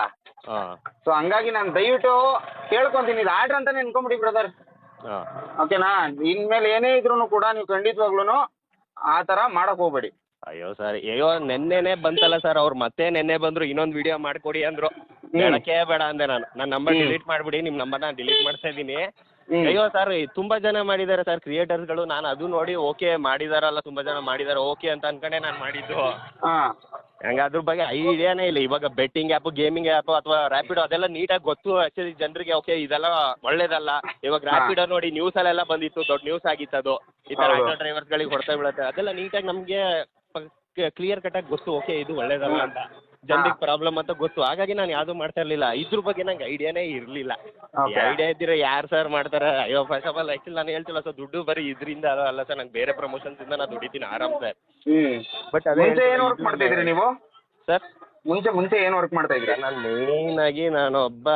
S1: ಹಾ.
S2: ಸೊ ಹಂಗಾಗಿ ನಾನು ದಯವಿಟ್ಟು ಕೇಳ್ಕೊಂತೀನಿ. ಇದು ಆರ್ಡರ್ ಅಂತಾನೆ ಅನ್ಕೊಂಬಿಡಿ ಬ್ರದರ್
S1: ಹಾ.
S2: ಓಕೆನಾ ಇನ್ಮೇಲೆ ಏನೇ ಇದ್ರು ಕೂಡ ನೀವು ಖಂಡಿತವಾಗ್ಲೂ ಆ ತರ ಮಾಡಕ್ ಹೋಗ್ಬೇಡಿ.
S1: ಅಯ್ಯೋ ಸರ್ ಅಯ್ಯೋ ನಿನ್ನೆನೆ ಬಂತಲ್ಲ ಸರ್ ಅವ್ರು ಮತ್ತೆ ನೆನ್ನೆ ಬಂದ್ರು ಇನ್ನೊಂದು ವಿಡಿಯೋ ಮಾಡ್ಕೊಡಿ ಅಂದ್ರು. ಬೇಡಕ್ಕೆ ಬೇಡ ಅಂದೆ ನಾನು. ನನ್ನ ನಂಬರ್ ಡಿಲೀಟ್ ಮಾಡ್ಬಿಡಿ ನಿಮ್ಮ ನಾನು ಡಿಲೀಟ್ ಮಾಡ್ತಾ ಇದ್ದೀನಿ. ಅಯ್ಯೋ ಸರ್ ತುಂಬಾ ಜನ ಮಾಡಿದ್ದಾರೆ ಸರ್ ಕ್ರಿಯೇಟರ್ಸ್ಗಳು ನಾನು ಅದು ನೋಡಿ ಓಕೆ ಮಾಡಿದಾರಲ್ಲ ತುಂಬಾ ಜನ ಮಾಡಿದ್ದಾರೆ ಓಕೆ ಅಂತ ಅನ್ಕೊಂಡೆ ನಾನು ಮಾಡಿದ್ದು. ಹಂಗ ಅದ್ರ ಬಗ್ಗೆ ಐಡಿಯಾನೇ ಇಲ್ಲ. ಇವಾಗ ಬೆಟ್ಟಿಂಗ್ ಆ್ಯಪ್ ಗೇಮಿಂಗ್ ಆ್ಯಪ್ ಅಥವಾ ರ್ಯಾಪಿಡೋ ಅದೆಲ್ಲ ನೀಟಾಗಿ ಗೊತ್ತು ಆಕ್ಚುಲಿ ಜನರಿಗೆ ಓಕೆ ಇದೆಲ್ಲ ಒಳ್ಳೇದಲ್ಲ. ಇವಾಗ
S2: ರಾಪಿಡ್
S1: ರ್ಯಾಪಿಡೋ ನೋಡಿ ನ್ಯೂಸ್ ಅಲ್ಲೆಲ್ಲ ಬಂದಿತ್ತು ದೊಡ್ಡ ನ್ಯೂಸ್ ಆಗಿತ್ತು ಅದು. ಈ ತರ
S2: ಡ್ರೈವರ್ಸ್
S1: ಗಳಿಗೆ ಡ್ರೈವರ್ಸ್ಗಳಿಗೆ ಹೊಡ್ತಾ ಬೀಳುತ್ತೆ. ಅದೆಲ್ಲ ನೀಟಾಗಿ ನಮಗೆ ಕ್ಲಿಯರ್ ಕಟ್ಟಾಗಿ ಗೊತ್ತು ಓಕೆ ಇದು ಒಳ್ಳೇದಲ್ಲ ಅಂತ. ಜನರಿಗೆ ಪ್ರಾಬ್ಲಮ್ ಅಂತ ಗೊತ್ತು. ಹಾಗಾಗಿ ನಾನು ಯಾವುದು ಮಾಡ್ತಾ ಇರಲಿಲ್ಲ. ಇದ್ರ ಬಗ್ಗೆ ನಂಗೆ ಐಡಿಯಾನೇ ಇರಲಿಲ್ಲ. ಐಡಿಯಾ ಇದ್ದಿರೋ ಯಾರು ಸರ್ ಮಾಡ್ತಾರೆ? ಅಯ್ಯೋ ಫಸ್ಟ್ ಆಫ್ ಆಲ್ ಆ್ಯಕ್ಚುಲಿ ನಾನು ಹೇಳ್ತಿಲ್ಲ ಸರ್ ದುಡ್ಡು ಬರೀ ಇದ್ರಿಂದ ಅಲ್ಲ ಸರ್ ನಂಗೆ ಬೇರೆ ಪ್ರಮೋಷನ್ಸ್ ಇಂದ ನಾನು ದುಡಿತೀನಿ ಆರಾಮ್ ಸರ್ ಬಟ್ ಅದೇ
S2: ಮುಂಚೆ ಏನು ವರ್ಕ್ ಮಾಡ್ತಾ ಇದ್ರಿ ನೀವು?
S1: ಸರ್
S2: ಮುಂಚೆ ಮುಂಚೆ ಏನು ವರ್ಕ್ ಮಾಡ್ತಾ ಇದ್ರಿ?
S1: ನಾನು ಮೇನ್ ಆಗಿ ನಾನು ಒಬ್ಬ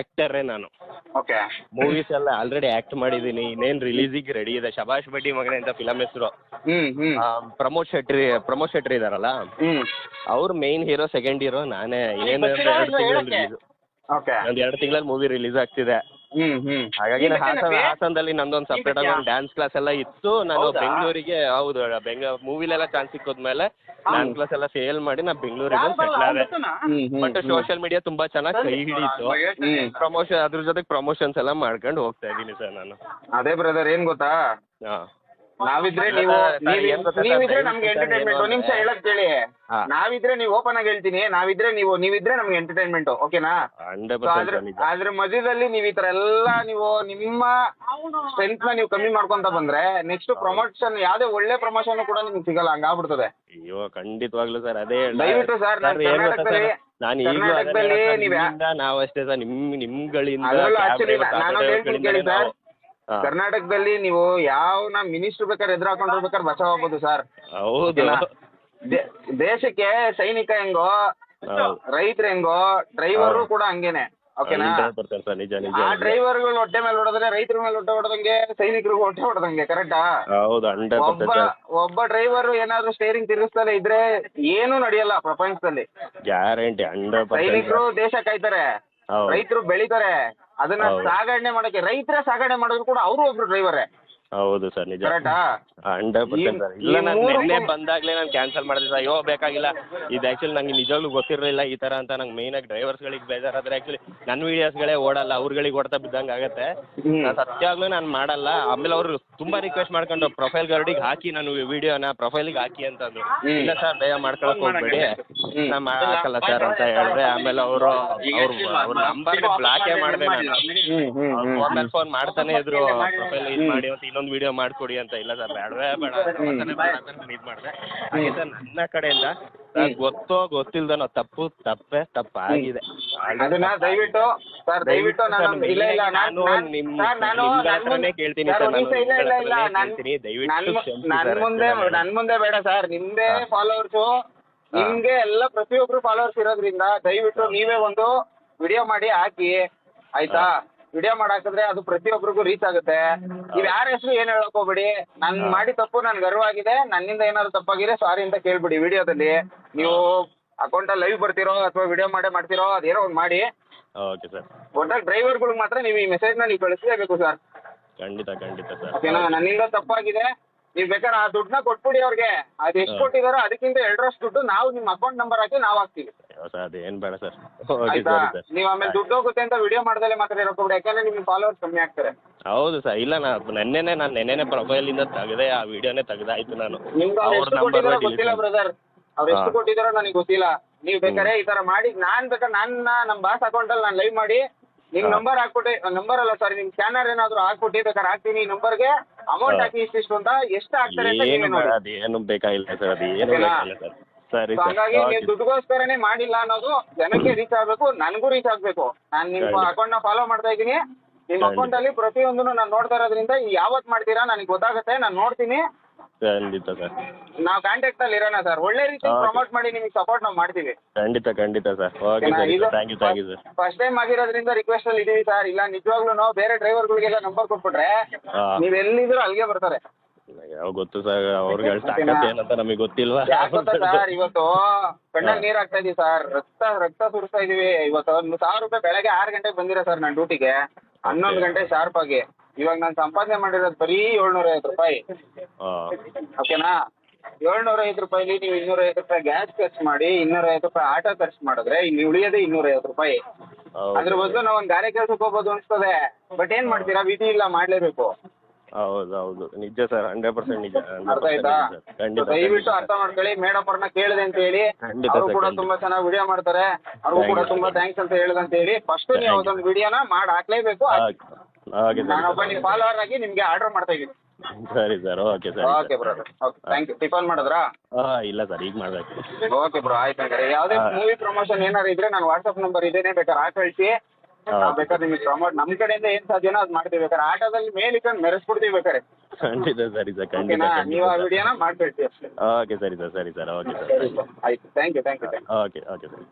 S1: ಆಕ್ಟರೇ ನಾನು.
S2: ಓಕೆ
S1: ಮೂವೀಸ್ ಎಲ್ಲ ಆಲ್ರೆಡಿ ಆಕ್ಟ್ ಮಾಡಿದೀನಿ ಇನ್ನೇನ್ ರಿಲೀಸಿಗೆ ರೆಡಿ ಇದೆ. ಶಬಾಷ್ ಬಡ್ಡಿ ಮಗನೆ ಅಂತ ಫಿಲಮ್ ಹೆಸರು.
S2: ಹ್ಮ್ ಹ್ಮ್.
S1: ಪ್ರಮೋದ್ ಶೆಟ್ರಿ ಪ್ರಮೋದ್ ಶೆಟ್ರಿ ಇದಾರಲ್ಲ?
S2: ಅವ್ರ
S1: ಅವ್ರು ಮೇನ್ ಹೀರೋ ಸೆಕೆಂಡ್ ಹೀರೋ ನಾನೇ. ಇನ್ನೇನು ಒಂದು ಎರಡು ತಿಂಗಳಲ್ಲಿ ರಿಲೀಸ್
S2: ಓಕೆ
S1: ಒಂದು ಎರಡು ತಿಂಗಳಲ್ಲಿ ಮೂವಿ ರಿಲೀಸ್ ಆಗ್ತಿದೆ.
S2: ಹ್ಮ್ ಹ್ಮ್.
S1: ಹಾಗಾಗಿ ನಾನು ಹಾಸನ ಹಾಸನದಲ್ಲಿ ನಂದೊಂದು ಸಪ್ರೇಟ್ ಆಗಿ ಒಂದು ಡ್ಯಾನ್ಸ್ ಕ್ಲಾಸ್ ಎಲ್ಲ ಇತ್ತು. ನಾನು
S2: ಹೌದಾ?
S1: ಬೆಂಗಳೂರಿಗೆ ಹೌದು ಬೆಂಗ ಮೂವಿಲೆಲ್ಲ ಚಾನ್ಸ್ ಸಿಕ್ಕೋದ್ಮೇಲೆ ಡ್ಯಾನ್ಸ್ ಕ್ಲಾಸ್ ಎಲ್ಲ ಫೇಲ್ ಮಾಡಿ ನಾನು ಬೆಂಗಳೂರಿಗೆ ಸೆಟ್ಲ್ ಆದೆ
S2: hmm hmm
S1: but social media ತುಂಬಾ ಚೆನ್ನಾಗಿ ಕೈ ಹಿಡಿತು
S2: ಹ್ಮ್.
S1: ಪ್ರಮೋಷನ್ ಅದ್ರ ಜೊತೆಗೆ ಪ್ರಮೋಷನ್ಸ್ ಎಲ್ಲ ಮಾಡ್ಕೊಂಡು ಹೋಗ್ತಾ ಇದ್ದೀನಿ ಸರ್ ನಾನು.
S2: ಅದೇ ಬ್ರದರ್ ಏನ್ ಗೊತ್ತಾ?
S1: ಹಾಂ.
S2: ನಾವಿದ್ರೆ ನೀವು ನೀವಿದ್ರೆ ನಮ್ಗೆ ಎಂಟರ್ಟೈನ್ಮೆಂಟ್ ಒಂದ್ ನಿಮಿಷ ಹೇಳಕ್ ಕೇಳಿ. ನಾವಿದ್ರೆ ನೀವು ಓಪನ್ ಆಗಿ ಹೇಳ್ತೀನಿ. ನಾವಿದ್ರೆ ನೀವು ನೀವಿದ್ರೆ ನಮ್ಗೆ ಎಂಟರ್ಟೈನ್ಮೆಂಟ್ ಓಕೆನಾ ಅದ್ರ ಮಧ್ಯದಲ್ಲಿ ನೀವು ಈ ತರ ಎಲ್ಲ ನೀವು ನಿಮ್ಮ ಸ್ಟ್ರೆಂತ್ನ ನೀವು ಕಮ್ಮಿ ಮಾಡ್ಕೊಂತ ಬಂದ್ರೆ ನೆಕ್ಸ್ಟ್ ಪ್ರಮೋಷನ್ ಯಾವ್ದೇ ಒಳ್ಳೆ ಪ್ರಮೋಷನ್ ಕೂಡ ನಿಮ್ಗೆ ಸಿಗಲ್ಲ ಹಂಗಾಗ್ಬಿಡ್ತದೆ
S1: ಅಯ್ಯೋ ಖಂಡಿತವಾಗ್ಲೂ ಸರ್ ಅದೇ
S2: ದಯವಿಟ್ಟು ಸರ್ ನಾನ್ ಕರ್ನಾಟಕದಲ್ಲಿ-
S1: ಸರ್ ನಾನು ಈಗಲೂ
S2: ಕರ್ನಾಟಕದಲ್ಲಿ ನೀವ್ ಯಾ-
S1: ನಾವು ಸರ್ ನಿಮ್ ನಿಮ್ಗಳಿಂದ
S2: ಕರ್ನಾಟಕದಲ್ಲಿ ನೀವು ಯಾವ ನಾ ಮಿನಿಸ್ಟರ್ ಬೇಕಾದ್ರೆ ಎದುರು ಹಾಕೊಂಡ್ರು ಬೇಕಾದ್ರೆ ಬಚಾವ್ ಆಗ್ಬೋದು ಸರ್.
S1: ಹೌದು.
S2: ದೇಶಕ್ಕೆ ಸೈನಿಕ ಹೆಂಗೋ ರೈತರು ಹೆಂಗೋ ಡ್ರೈವರು ಕೂಡ ಹಂಗೇನೆ. ಓಕೆನಾ? ಆ. ಡ್ರೈವರ್ಗಳು ಹೊಟ್ಟೆ ಮೇಲೆ ಹೊಡೆದ್ರೆ ರೈತರ ಮೇಲೆ ಹೊಟ್ಟೆ ಹೊಡೆದಂಗೆ ಸೈನಿಕರಿಗೂ ಹೊಟ್ಟೆ ಹೊಡೆದಂಗೆ ಕರೆಕ್ಟಾ? ಒಬ್ಬ ಒಬ್ಬ ಡ್ರೈವರ್ ಏನಾದ್ರು ಸ್ಟೇರಿಂಗ್ ತಿರುಗಿಸ್ತಾನೆ ಇದ್ರೆ ಏನು ನಡೆಯಲ್ಲ ಪ್ರಪಂಚದಲ್ಲಿ. ಸೈನಿಕರು ದೇಶ ಕಾಯ್ತಾರೆ. ರೈತರು ಬೆಳಿತಾರೆ. ಅದನ್ನ. ಸಾಗಣೆ ಮಾಡಕ್ಕೆ ರೈತರೇ ಸಾಗಣೆ ಮಾಡೋದು ಕೂಡ ಅವರು ಒಬ್ರು ಡ್ರೈವರೇ
S1: ಹೌದು ಸರ್ ನಿಜ.
S2: ಕರೆಕ್ಟಾ?
S1: Hundred percent sir. ಇಲ್ಲ ನಾನು ನಿನ್ನೆ ಬಂದಾಗಲೇ ನಾನು ಕ್ಯಾನ್ಸಲ್ ಮಾಡಿದೆ ಸರ್. ಅಯ್ಯೋ ಬೇಕಾಗಿಲ್ಲ. ಇದು ಆ್ಯಕ್ಚುಲಿ ನಂಗೆ ನಿಜವಾಗ್ಲೂ ಗೊತ್ತಿರಲಿಲ್ಲ ಈ ಥರ ಅಂತ. ನಂಗೆ ಮೇಯ್ನಾಗಿ ಡ್ರೈವರ್ಸ್ಗಳಿಗೆ ಬೇಜಾರಾದ್ರೆ ಆ್ಯಕ್ಚುಲಿ ನನ್ನ ವೀಡಿಯೋಸ್ಗಳೇ ಓಡಲ್ಲ. ಅವ್ರುಗಳಿಗೆ ಓಡ್ತಾ ಬಿದ್ದಂಗೆ ಆಗುತ್ತೆ. ನಾನು ಸತ್ಯವಾಗ್ಲೂ ನಾನು ಮಾಡಲ್ಲ. ಆಮೇಲೆ ಅವರು ತುಂಬ ರಿಕ್ವೆಸ್ಟ್ ಮಾಡ್ಕೊಂಡು ಪ್ರೊಫೈಲ್ ಗಾರ್ಡಿಗೆ ಹಾಕಿ ನಾನು ವಿಡಿಯೋನ ಪ್ರೊಫೈಲಿಗೆ ಹಾಕಿ ಅಂತಂದ್ರು.
S2: ಹ್ಮ್.
S1: ಇಲ್ಲ ಸರ್ ದಯ ಮಾಡ್ಕೊಳಕ್ ಹೋಗ್ಬೇಡಿ. ನಾನು ಹಾಕಲ್ಲ ಸರ್ ಅಂತ ಹೇಳಿದ್ರೆ ಆಮೇಲೆ ಅವರು ಅವ್ರು ಅವ್ರ ನಂಬರ್ನ ಬ್ಲಾಕೇ ಮಾಡಿದೆ ನಾನು. ಫೋನ್ ಮೇಲೆ ಫೋನ್ ಮಾಡ್ತಾನೆ ಇದ್ರು. ಪ್ರೊಫೈಲ್ ಇದು ಮಾಡಿ ಅಂತ ಇನ್ನೊಂದು ಒಂದು ವಿಡಿಯೋ ಮಾಡ್ಕೊಡಿ ಅಂತ ಇಲ್ಲ ಸರ್ ಬೇಡವೇ ಬೇಡ. ಇದು ಮಾಡಿದೆ. ಹಾಗೆ ಸರ್ ನನ್ನ ಕಡೆಯಿಂದ ಸರ್ ಗೊತ್ತೋ ಗೊತ್ತಿಲ್ದನೋ ತಪ್ಪು ತಪ್ಪೇ ತಪ್ಪಾಗಿದೆ
S2: ಅದನ್ನ ದಯವಿಟ್ಟು ಸರ್ ದಯವಿಟ್ಟು ನಾನು ಇಲ್ಲ ಇಲ್ಲ ನಾನು
S1: ನಿಮ್ಮ ಹತ್ರನೇ ಕೇಳ್ತೀನಿ
S2: ಸರ್,
S1: ನಾನು
S2: ಇಲ್ಲ ಇಲ್ಲ ಇಲ್ಲ
S1: ದಯವಿಟ್ಟು
S2: ನನ್ ಮು-
S1: ಕ್ಷಮಿಸಿ
S2: ನನ್
S1: ಸರ್,
S2: ಮುಂದೆ
S1: ಅಷ್ಟೇ ನಾನು.
S2: ನನ್ ಮುಂದೆ ಬೇಡ ಸರ್ ನಿಮ್ದೇ
S1: ಹಾ.
S2: ಫಾಲೋವರ್ಸು ನಿಮ್ಗೆ ಎಲ್ಲ ಪ್ರತಿಯೊಬ್ರು ಫಾಲೋವರ್ಸ್ ಇರೋದ್ರಿಂದ ದಯವಿಟ್ಟು ನೀವೇ ಒಂದು ವಿಡಿಯೋ ಮಾಡಿ ಹಾಕಿ ಆಯ್ತಾ? ವಿಡಿಯೋ ಮಾಡಾಕಿದ್ರೆ ಅದು ಪ್ರತಿಯೊಬ್ಬರಿಗೂ ರೀಚ್ ಆಗುತ್ತೆ. ನೀವ್ ಯಾರ ಹೆಸರು ಏನ್ ಹೇಳಕ್ ಹೋಗ್ಬೇಡಿ ನನ್ ಮಾಡಿ ತಪ್ಪು ನನ್ ಗರ್ವ ಆಗಿದೆ ನನ್ನಿಂದ ಏನಾದ್ರು ತಪ್ಪಾಗಿದೆ ಸಾರಿ ಅಂತ ಕೇಳ್ಬಿಡಿ ವಿಡಿಯೋದಲ್ಲಿ ನೀವು ಅಕೌಂಟ್ ಲೈವ್ ಬರ್ತಿರೋ ಅಥವಾ ವಿಡಿಯೋ ಮಾಡೇ ಮಾಡ್ತಿರೋ ಅದೇನೋ ಒಂದ್ ಮಾಡಿ.
S1: ಓಕೆ ಸರ್
S2: ಒಟ್ಟಾಗಿ ಡ್ರೈವರ್ಗಳಿಗೆ ಮಾತ್ರ ನೀವು ಈ ಮೆಸೇಜ್ನ ನೀವು ಕಳಿಸಲೇಬೇಕು ಸರ್
S1: ಖಂಡಿತ ಖಂಡಿತ ಸರ್
S2: ಓಕೆನಾ? ನನ್ನಿಂದ ತಪ್ಪಾಗಿದೆ. ನೀವು ಬೇಕಾದ್ರೆ ಆ ದುಡ್ಡನ್ನ ಕೊಟ್ಬಿಡಿ ಅವ್ರಿಗೆ. ಅದು ಎಷ್ಟು. ಕೊಟ್ಟಿದಾರೋ ಅದಕ್ಕಿಂತ ಎರಡರಷ್ಟು ದುಡ್ಡು ನಾವು ನಿಮ್ಮ ಅಕೌಂಟ್ ನಂಬರ್ ಹಾಕಿ ನಾವ್ ಹಾಕ್ತೀವಿ.
S1: ಸರ್ ಅದೇನು ಬೇಡ ಸರ್. ಓಕೆ
S2: ಆಯ್ತಾ?
S1: ಸರಿ ಸರ್.
S2: ನೀವು ಆಮೇಲೆ ದುಡ್ಡು ಹೋಗುತ್ತೆ ಅಂತ ವಿಡಿಯೋ ಮಾಡ್ದಲೆ ಮಾತ್ರ ಇರೋಕೆ ಯಾಕಂದ್ರೆ ನಿಮ್ಗೆ ಫಾಲೋವರ್ಸ್ ಕಮ್ಮಿ ಆಗ್ತಾರೆ.
S1: ಹೌದು ಸರ್ ಇಲ್ಲ ನಾ ನೆನ್ನೆನೆ ನಾನು ನೆನ್ನೆನೆ ಪ್ರೊಫೈಲಿಂದ ತೆಗೆದೆ ಆ ವಿಡಿಯೋನೇ ತೆಗೆದಾಯ್ತು ನಾನು.
S2: ನಿಮ್ಗೆ ಅವ್ರು
S1: ಅವ್ರ
S2: ಎಷ್ಟು
S1: ನಂಬರ್
S2: ಗೊತ್ತಿಲ್ಲ ಬ್ರದರ್ ಅವ್ರು ಎಷ್ಟು
S1: ಹಾ.
S2: ಕೊಟ್ಟಿದಾರೋ ನನಗೆ ಗೊತ್ತಿಲ್ಲ. ನೀವು ಬೇಕಾರೆ ಈ ತರ ಮಾಡಿ ನಾನ್ ಬೇಕಾದ್ರೆ ನನ್ನ ನಮ್ಮ ಬಾಸ್ ಅಕೌಂಟಲ್ಲಿ ನಾನು ಲೈವ್ ಮಾಡಿ ನಿಮ್
S1: ಹಾ.
S2: ನಂಬರ್ ಹಾಕ್ಬಿಟ್ಟು ನಂಬರ್ ಅಲ್ಲ ಸಾರಿ ನಿಮ್ ಸ್ಕ್ಯಾನರ್ ಏನಾದ್ರು ಹಾಕ್ಬಿಟ್ಟು ಬೇಕಾದ್ರೆ ಹಾಕ್ತೀನಿ ಈ ನಂಬರ್ಗೆ ಅಮೌಂಟ್
S1: ಹಾ.
S2: ಹಾಕಿ ಇಷ್ಟಿಷ್ಟು ಅಂತ ಎಷ್ಟು ಹಾಕ್ತಾರೆ ಅಂತ
S1: ಏನು
S2: ನೀವೇ
S1: ಬೇಡ
S2: ನೋಡಿ.
S1: ಅದೇನು ಬೇಕಾಗಿಲ್ಲ ಸರ್ ಅದು ಏನು
S2: ಓಕೆನಾ?
S1: ಬೇಕಾಗಿಲ್ಲ ಸರ್. ಸರಿ
S2: ಹಾಗಾಗಿ
S1: ಸರ್.
S2: ಹಂಗಾಗಿ ನೀವು ದುಡ್ಡುಗೋಸ್ಕರನೇ ಮಾಡಿಲ್ಲ ಅನ್ನೋದು ಜನಕ್ಕೆ ರೀಚ್ ಆಗ್ಬೇಕು ನನಗೂ ರೀಚ್ ಆಗ್ಬೇಕು. ನಾನು ನಿಮ್ಮ
S1: ಖಂಡಿತ.
S2: ಅಕೌಂಟ್ನ ಫಾಲೋ ಮಾಡ್ತಾ ಇದ್ದೀನಿ. ನಿಮ್ಮ
S1: ಖಂಡಿತ.
S2: ಅಕೌಂಟ್ ಅಲ್ಲಿ ಪ್ರತಿಯೊಂದನ್ನು ನಾನು ನೋಡ್ತಾ ಇರೋದ್ರಿಂದ ಯಾವತ್ ಮಾಡ್ತೀರಾ ನನಗೆ ಗೊತ್ತಾಗುತ್ತೆ ನಾನು ನೋಡ್ತೀನಿ.
S1: ಖಂಡಿತ ಸರ್.
S2: ನಾವು ಕಾಂಟ್ಯಾಕ್ಟ್ ಅಲ್ಲಿ ಇರೋಣ ಸರ್. ಒಳ್ಳೆ ರೀತಿ
S1: Okay.
S2: ಪ್ರಮೋಟ್ ಮಾಡಿ ನಿಮಗೆ ಸಪೋರ್ಟ್ ನಾವು ಮಾಡ್ತೀವಿ.
S1: ಖಂಡಿತ ಖಂಡಿತ ಸರ್. ಓಕೆ ಸರಿ sir. Thank you thank you sir.
S2: First time ಆಗಿರೋದ್ರಿಂದ ರಿಕ್ವೆಸ್ಟ್ ಅಲ್ಲಿ ಇದೀವಿ ಸರ್. ಇಲ್ಲ ನಿಜವಾಗ್ಲೂ ಬೇರೆ ಡ್ರೈವರ್ಗಳಿಗೆಲ್ಲ ನಂಬರ್ ಕೊಟ್ಬಿಟ್ರೆ ನೀವು ಎಲ್ಲಿದ್ರು ಅಲ್ಲಿಗೆ ಬರ್ತಾರೆ.
S1: ಯಾವ ಗೊತ್ತು ಸರ್ ಅವ್ರಿಗೆ ಏನಂತ ನಮಗೆ ಗೊತ್ತಿಲ್ವಾ?
S2: ಸರ್ ಇವತ್ತು ಕಣ್ಣಲ್ಲಿ ನೀರ್ ಹಾಕ್ತಾ ಇದೀವಿ ಸರ್ ರಕ್ತ ರಕ್ತ ಸುರಿಸ್ತಾ ಇದೀವಿ. ಇವತ್ತು ಒಂದು ಸಾವಿರ ರೂಪಾಯಿ ಬೆಳಗ್ಗೆ ಆರು ಗಂಟೆಗೆ ಬಂದಿರೋ ಸರ್ ನಾನು ಡ್ಯೂಟಿಗೆ ಹನ್ನೊಂದು. ಗಂಟೆ ಶಾರ್ಪ್ ಆಗಿ. ಇವಾಗ ನಾನು ಸಂಪಾದನೆ ಮಾಡಿರೋದು ಬರೀ ಏಳ್ನೂರ ಐವತ್ತು ರೂಪಾಯಿ ಓಕೆನಾ ಏಳ್ನೂರ ಐವತ್ತು ರೂಪಾಯಿಲಿ ನೀವು ಇನ್ನೂರ ಐವತ್ತು ರೂಪಾಯಿ ಗ್ಯಾಸ್ ಖರ್ಚು ಮಾಡಿ ಇನ್ನೂರ ಐವತ್ತು ರೂಪಾಯಿ ಆಟೋ ಖರ್ಚು ಮಾಡಿದ್ರೆ ಇಲ್ಲಿ ಉಳಿಯೋದೇ ಇನ್ನೂರ ಐವತ್ತು ರೂಪಾಯಿ ಅದ್ರ ಬದಲು ನಾವು ಒಂದು ಗಾರೆ ಕೆಲ್ಸಕ್ಕೆ ಹೋಗ್ಬೋದು ಅನ್ಸ್ತದೆ. ಬಟ್ ಏನ್ ಮಾಡ್ತೀರಾ? ವಿಧಿ ಇಲ್ಲ ಮಾಡ್ಲೇಬೇಕು.
S1: ಹೌದು ಹೌದು ನಿಜ ಸರ್ ಹಂಡ್ರೆಡ್ ಪರ್ಸೆಂಟ್ ನಿಜ 100%
S2: ಅರ್ಥ ಆಯ್ತಾ?
S1: ನಿಜ ಸರ್. ಖಂಡಿತ
S2: So ದಯವಿಟ್ಟು ಅರ್ಥ ಮಾಡ್ಕೊಳ್ಳಿ ಮೇಡಮ್ ಅವ್ರನ್ನ ಕೇಳಿದೆ ಅಂತ ಹೇಳಿ.
S1: ಖಂಡಿತ
S2: ಅವರು
S1: ಸರ್,
S2: ಕೂಡ
S1: ಖಂಡಿತ.
S2: ತುಂಬಾ ಚೆನ್ನಾಗಿ ವಿಡಿಯೋ ಮಾಡ್ತಾರೆ. ಅವ್ರಿಗೂ ಕೂಡ
S1: Thank you.
S2: ತುಂಬಾ ಥ್ಯಾಂಕ್ಸ್ ಅಂತ ಹೇಳಿದಂತ ಹೇಳಿ. ಫಸ್ಟ್ ನೀವು
S1: Thank you.
S2: ಅದೊಂದು ವಿಡಿಯೋನ ಮಾಡಿ ಹಾಕ್ಲೇಬೇಕು.
S1: ಹಾಗೆ
S2: ನಾನೊಬ್ಬ
S1: ಸರ್.
S2: ನಿಮ್ಮ ಫಾಲೋವರ್ ಆಗಿ ನಿಮ್ಗೆ ಆರ್ಡರ್ ಮಾಡ್ತಾ ಇದ್ದೀನಿ.
S1: ಸರಿ sir okay sir
S2: okay bro okay thank you tiffin ಮಾಡಿದ್ರಾ?
S1: ಹಾಂ ಇಲ್ಲ ಸರ್ ಈಗ ಮಾಡ್ಬೇಕು.
S2: ಓಕೆ ಬ್ರೋ ಆಯ್ತು ಹಂಗಾರೆ. ಯಾವುದೇ
S1: ಹಾ.
S2: ಮೂವಿ ಪ್ರಮೋಷನ್ ಏನಾರು ಇದ್ರೆ ನಾನು ವಾಟ್ಸಪ್ ನಂಬರ್ ಇದೇನೆ ಬೇಕಾದ್ರೆ ಹಾಕಿ ಕಳಿಸಿ ನಾವು ಬೇಕಾದ್ರೆ ನಿಮಗೆ ಪ್ರಮೋಟ್ ನಮ್ಮ ಕಡೆಯಿಂದ ಏನ್ ಸಾಧ್ಯನೋ ಅದು ಮಾಡ್ತೀವಿ ಬೇಕಾದ್ರೆ. ಆಟೋದಲ್ಲಿ ಮೇಲೆ ಇಟ್ಕೊಂಡು ಮೆರೆಸ್ಬಿಡ್ತೀವಿ ಬೇಕಾದ್ರೆ.
S1: ಖಂಡಿತ ಸರಿ ಸರ್ ಖಂಡಿತ
S2: ಓಕೆನಾ? ನೀವು ಆ ವಿಡಿಯೋನ ಅಷ್ಟೇ.
S1: ಓಕೆ ಸರಿ ಸರ್ ಸರಿ ಸರ್ ಓಕೆ ಸರ್.
S2: ಆಯ್ತು thank you thank you thank you
S1: okay okay sir.